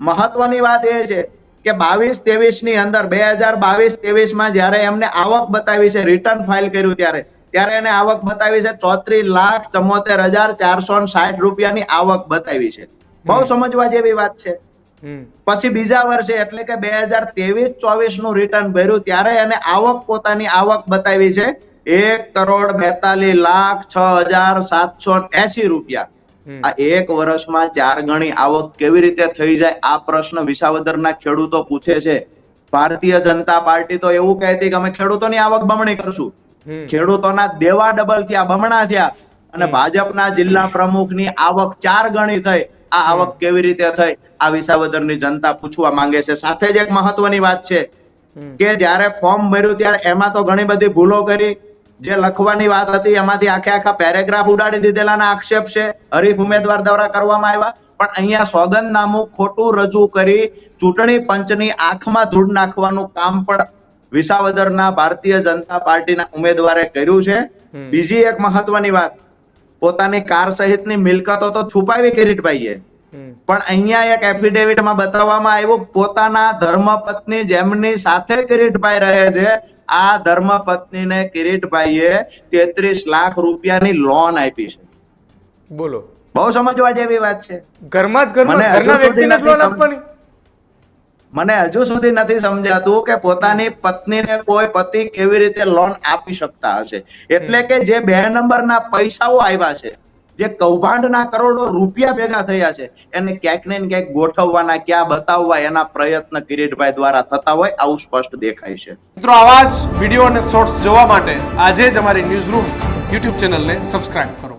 મહત્વની વાત એ છે કે બાવીસ ત્રેવીસની અંદર બે હજાર બાવીસ ત્રેવીસમાં જયારે એમને આવક બતાવી છે રિટર્ન ફાઇલ કર્યું ત્યારે ત્યારે એને આવક બતાવી છે ચોત્રીસ લાખ ચમોતેર હજાર ચારસો સાઠ રૂપિયાની આવક બતાવી છે. બહુ સમજવા જેવી વાત છે. પછી બીજા વર્ષે એટલે કે બે હજાર ત્રેવીસ ચોવીસનું રિટર્ન ભર્યું ત્યારે એને આવક પોતાની આવક બતાવી છે એક કરોડ બેતાલીસ લાખ છ હજાર સાતસો એસી રૂપિયા. આ એક વર્ષમાં ચાર ગણી આવક કેવી રીતે થઈ જાય આ પ્રશ્ન વિસાવદરના ખેડૂતો પૂછે છે. ભારતીય જનતા પાર્ટી તો એવું કહેતી કે અમે ખેડૂતોની આવક બમણી કરશું. ખેડૂતોના દેવા ડબલ થયા બમણા થયા. અને ભાજપના જિલ્લા પ્રમુખની આવક ચાર ગણી થઈ. આ આવક કેવી રીતે થઈ આ વિસાવદરની જનતા પૂછવા માંગે છે. સાથે જ એક મહત્વની વાત છે કે જ્યારે ફોર્મ ભર્યું ત્યારે એમાં તો ઘણી બધી ભૂલો કરી. જે લખવાની વાત હતી એમાંથી આખે આખા પેરેગ્રાફ ઉડાડી દીધેલાના આક્ષેપ છે. હરીફ ઉમેદવાર દ્વારા કરવામાં આવ્યા. પણ અહીંયા સોગંદનામું ખોટું રજૂ કરી ચૂંટણી પંચની આંખમાં ધૂળ નાખવાનું કામ પણ વિસાવદરના ભારતીય જનતા પાર્ટીના ઉમેદવારે કર્યું છે. બીજી એક મહત્વની વાત પોતાની કાર સહિતની મિલકતો તો છુપાવી કિરીટભાઈએ. પણ અહીંયા એક એફિડેવિટમાં બતાવવામાં આવ્યું પોતાના ધર્મપત્ની જેમની સાથે કિરીટભાઈ રહે છે આ ધર્મપત્નીને કિરીટભાઈએ તેત્રીસ લાખ રૂપિયાની લોન આપી છે. બોલો. બહુ સમજવા જેવી વાત છે. ઘરમાં જ મને હજુ ઘરના સુધી વ્યક્તિને નથી લોન આપવાની. મને હજુ સુધી નથી સમજાતું કે પોતાની પત્નીને કોઈ પતિ કેવી રીતે લોન આપી શકતા હશે. એટલે કે જે બે નંબરના પૈસાઓ આવ્યા છે જે કૌભાંડના કરોડો રૂપિયા ભેગા થયા છે, એને ક્યાંક ને ક્યાંક ગોઠવવાના, ક્યાં બતાવવા એના પ્રયત્ન કિરીટભાઈ દ્વારા થતા હોય આવું સ્પષ્ટ દેખાય છે. મિત્રો, આવા જ વીડિયો અને શોર્ટ્સ જોવા માટે આજે જ અમારી ન્યૂઝ રૂમ યુટ્યુબ ચેનલને સબસ્ક્રાઇબ કરો.